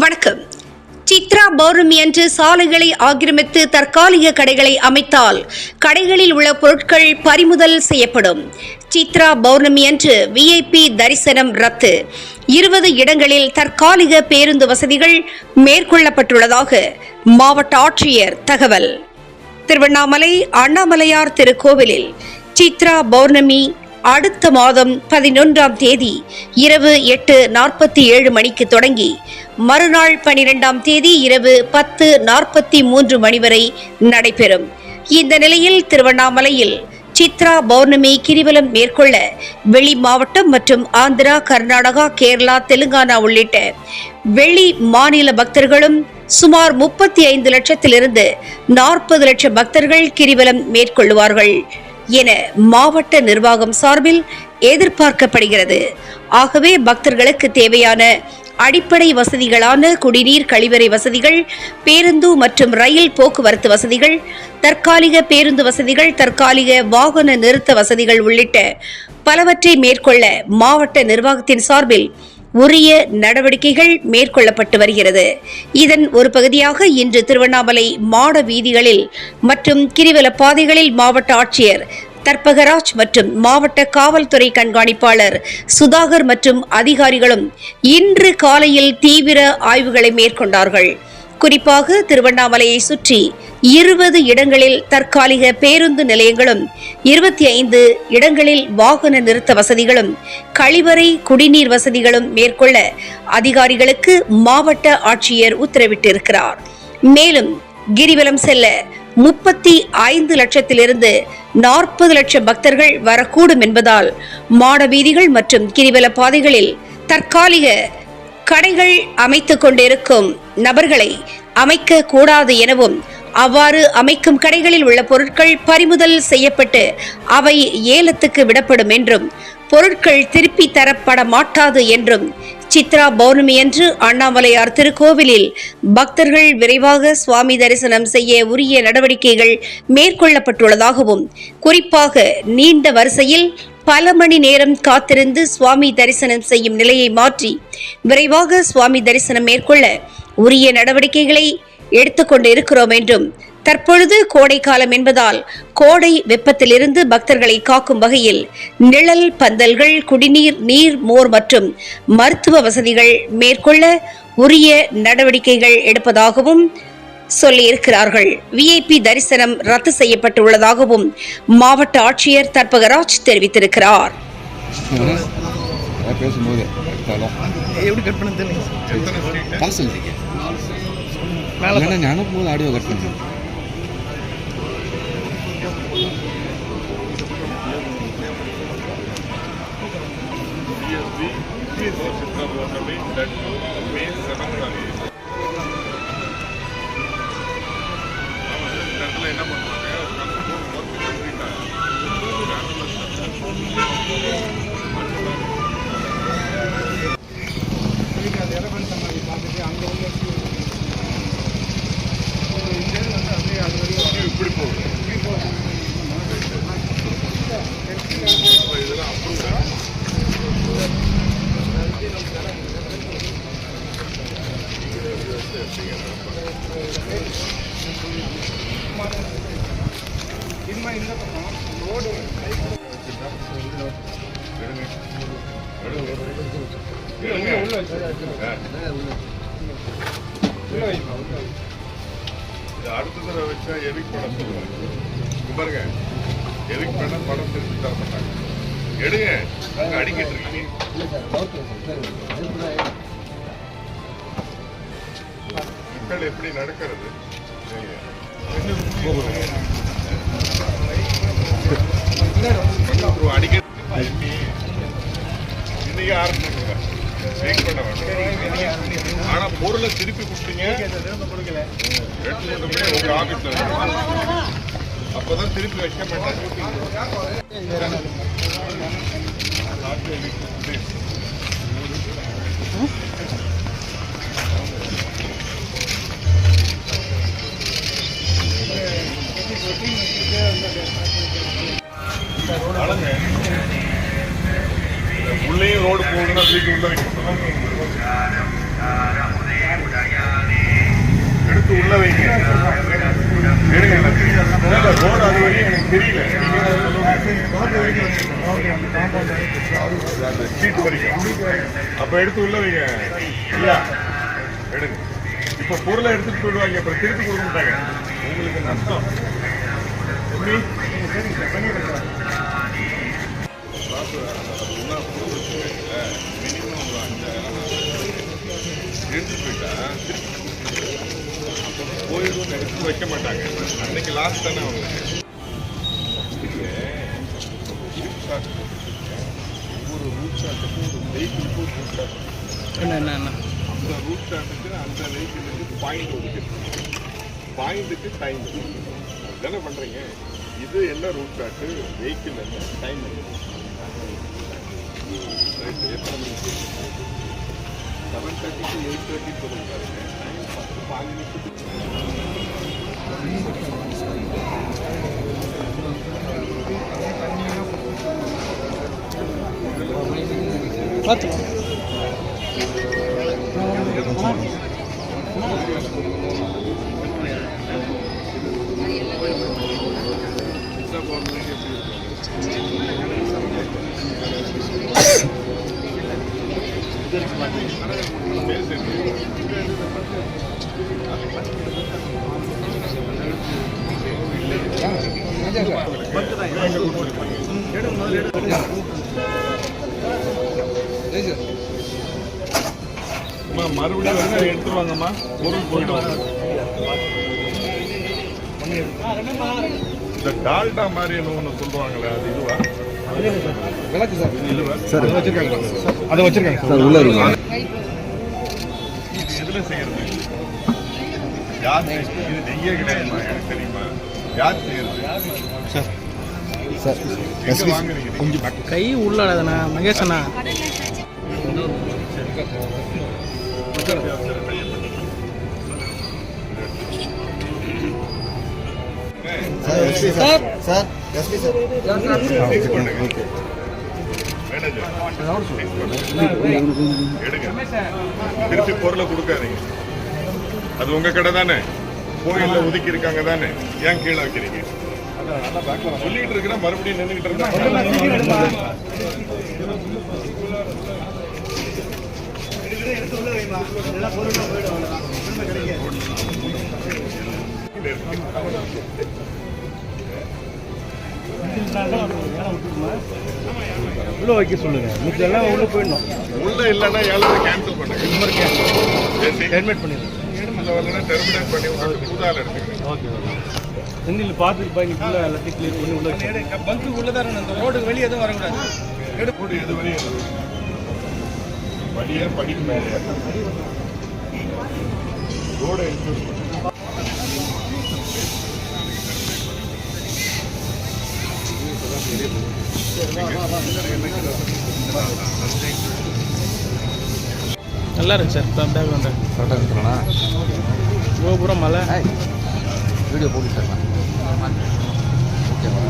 வணக்கம். சித்ரா பௌர்ணமி அன்று சாலைகளை ஆக்கிரமித்து தற்காலிக கடைகளை அமைத்தால் கடைகளில் உள்ள பொருட்கள் பறிமுதல் செய்யப்படும். சித்ரா பௌர்ணமி அன்று விஐபி தரிசனம் ரத்து. இருபது இடங்களில் தற்காலிக பேருந்து வசதிகள் மேற்கொள்ளப்பட்டுள்ளதாக மாவட்ட ஆட்சியர் தகவல். திருவண்ணாமலை அண்ணாமலையார் திருக்கோவிலில் சித்ரா பௌர்ணமி அடுத்த மாதம் பதினொன்றாம் தேதி இரவு எட்டு நாற்பத்தி ஏழு மணிக்கு தொடங்கி மறுநாள் பனிரெண்டாம் தேதி இரவு பத்து நாற்பத்தி மூன்று மணி வரை நடைபெறும். இந்த நிலையில் திருவண்ணாமலையில் சித்ரா பௌர்ணமி கிரிவலம் மேற்கொள்ள வெளி மாவட்டம் மற்றும் ஆந்திரா கர்நாடகா கேரளா தெலுங்கானா உள்ளிட்ட வெளி மாநில பக்தர்களும் சுமார் முப்பத்தி ஐந்து லட்சத்திலிருந்து நாற்பது லட்சம் பக்தர்கள் கிரிவலம் மேற்கொள்வார்கள் என மாவட்ட நிர்வாகம் சார்பில் எதிர்பார்க்கப்படுகிறது. ஆகவே பக்தர்களுக்கு தேவையான அடிப்படை வசதிகளான குடிநீர் கழிவறை வசதிகள் பேருந்து மற்றும் ரயில் போக்குவரத்து வசதிகள் தற்காலிக பேருந்து வசதிகள் தற்காலிக வாகன நிறுத்த வசதிகள் உள்ளிட்ட பலவற்றை மேற்கொள்ள மாவட்ட நிர்வாகத்தின் சார்பில் உரிய நடவடிக்கைகள் மேற்கொள்ளப்பட்டு வருகிறது. இதன் ஒரு பகுதியாக இன்று திருவண்ணாமலை மாட வீதிகளில் மற்றும் கிரிவல பாதைகளில் மாவட்ட ஆட்சியர் தர்பகராஜ் மற்றும் மாவட்ட காவல்துறை கண்காணிப்பாளர் சுதாகர் மற்றும் அதிகாரிகளும் இன்று காலையில் தீவிர ஆய்வுகளை மேற்கொண்டார்கள். குறிப்பாக திருவண்ணாமலையை சுற்றி இருபது இடங்களில் தற்காலிக பேருந்து நிலையங்களும் இருபத்தி ஐந்து இடங்களில் வாகன நிறுத்த வசதிகளும் கழிவறை குடிநீர் வசதிகளும் மேற்கொள்ள அதிகாரிகளுக்கு மாவட்ட ஆட்சியர் உத்தரவிட்டிருக்கிறார். மேலும் கிரிவலம் செல்ல முப்பத்தி ஐந்து லட்சத்திலிருந்து நாற்பது லட்சம் பக்தர்கள் வரக்கூடும் என்பதால் மாட வீதிகள் மற்றும் கிரிவல பாதைகளில் தற்காலிக கடைகள் அமைத்துக் கொண்டிருக்கும் நபர்களை அமைக்க கூடாது எனவும் அவ்வாறு அமைக்கும் கடைகளில் உள்ள பொருட்கள் பறிமுதல் செய்யப்பட்டு அவை ஏலத்துக்கு விடப்படும் என்றும் பொருட்கள் திருப்பி தரப்பட மாட்டாது என்றும் சித்ரா பௌர்ணமியன்று அண்ணாமலையார் திருக்கோவிலில். பக்தர்கள் விரைவாக சுவாமி தரிசனம் செய்ய உரிய நடவடிக்கைகள் மேற்கொள்ளப்பட்டுள்ளதாகவும் குறிப்பாக நீண்ட வரிசையில் பல மணி நேரம் காத்திருந்து சுவாமி தரிசனம் செய்யும் நிலையை மாற்றி விரைவாக சுவாமி தரிசனம் மேற்கொள்ள உரிய நடவடிக்கைகளை எடுத்துக்கொண்டு இருக்கிறோம் என்றும் தற்பொழுது கோடை காலம் என்பதால் கோடை வெப்பத்திலிருந்து பக்தர்களை காக்கும் வகையில் நிழல் பந்தல்கள் குடிநீர் நீர் மோர் மற்றும் மருத்துவ வசதிகள் மேற்கொள்ள உரிய நடவடிக்கைகள் எடுப்பதாகவும் சொல்லியிருக்கிறார்கள். விஐபி தரிசனம் ரத்து செய்யப்பட்டுள்ளதாகவும் மாவட்ட ஆட்சியர் தர்பகராஜ் தெரிவித்திருக்கிறார். எப்படி கட் பண்ண தெரியல காசு இல்லைங்க இல்லைன்னா நான் அனுப்பும்போது ஆடியோ இது அடுத்த தடவை வச்சா எவிக் பண்ண சொல்லுவாங்க? இங்க பாருங்க. எவிக் பண்ண பணம் திருப்பி தர மாட்டாங்க. எடுங்க. அங்க அடிக்கிட்டு இருக்கீங்க. மக்கள் எப்படி நடக்கிறது? வெயிட் பண்ண வேண்டாம். ஆனா பொருளை திருப்பி கொடுத்தீங்க. உங்க ஆபீஸ்ல அப்பதான் திருப்பி வைக்க மாட்டாங்க. அளங்க. உள்ளேயும் ரோடு போகணும்னா வீட்டு உள்ள வைக்கணும் எடுத்து உள்ள வைங்க. ரோடு அது வரையும் எனக்கு தெரியல. சீட்டு வரைக்கும். அப்போ எடுத்து உள்ள வைங்க. இல்லையா எடுங்க. இப்போ பொருளை எடுத்துட்டு போயிடுவாங்க. அப்புறம் திருப்பி கொடுக்க மாட்டாங்க உங்களுக்கு நஷ்டம். எப்படி? எடுத்து வைக்க மாட்டாங்க. அன்னைக்கு லாஸ்ட் தானே அவங்களுக்கு ஒவ்வொரு ரூட் சார்ட்டுக்கும் ஒரு வெஹிக்கிளுக்கும் ஒரு ரூட் என்ன என்ன என்ன? அந்த ரூட் சார்ட்டுக்கு அந்த வெஹிக்கிளுக்கு பாயிண்ட் ஒதுக்கு பாயிண்ட்டுக்கு டைம் தானே பண்ணுறீங்க இது என்ன ரூட் சார்ட்டு வெஹிக்கிள் என்ன? டைம் எத்தனை மணிக்கு செவன் தேர்ட்டிக்கு எயிட் தேர்ட்டி சொல்லுங்க டைம் பத்து பாஞ்சு நிமிஷத்துக்கு. 맞죠? வந்து எடுத்துருவாங்கம்மா பொருள் போயிடும் இந்த டால்டா மாதிரி என்ன ஒன்று சொல்லுவாங்களே அது இதுவா? விளக்கு சார். இதுவா? சார். வச்சிருக்காங்க. அதை வச்சிருக்காங்க சார். உள்ள இருக்கு இது எதுல செய்யறது? யார்? இது நெய்யே கிடையாதுமா எனக்கு தெரியுமா? யார் செய்யறது? சார்? கை உள்ளாடதுண்ணா மகேஷ் அண்ணா. Sir sir SP sir. எடுங்க திருப்பி பொருளை கொடுக்காதீங்க. அது உங்க கடை தானே? கோயில்ல ஒதுக்கி இருக்காங்க தானே? ஏன் கீழே வைக்கிறீங்க? சொல்லிட்டு இருக்கிற மறுபடியும் நின்றுகிட்டு இருந்தாங்க உள்ள வைக்க சொல்லுங்க. மிச்சம் எல்லாம் உள்ள போயிடணும். உள்ள இல்லைன்னா ஏழரை கேன்சல் பண்ணுங்க ஹெல்மெட் பண்ணிடுங்க உள்ள வரலன்னா டெர்மினேட் பண்ணி உங்களுக்கு புதால எடுத்துக்கிறேன் ஓகே செந்தில் பார்த்துட்டு போய் நீ ஃபுல்லாக எல்லாத்தையும் கிளியர் பண்ணி உள்ள பங்கு உள்ள தான் அந்த ரோடு வெளியே எதுவும் வரக்கூடாது. எடுப்போடு எது வரையும் படியா படிக்கு மேலே. ரோடை இன்க்ளூட் நல்லா இருக்கு சார். பேக்ரவுண்டு கரெக்டாக இருக்கிறானா கோபுரம் மலை. வீடியோ போட்டு சார் ஓகேவா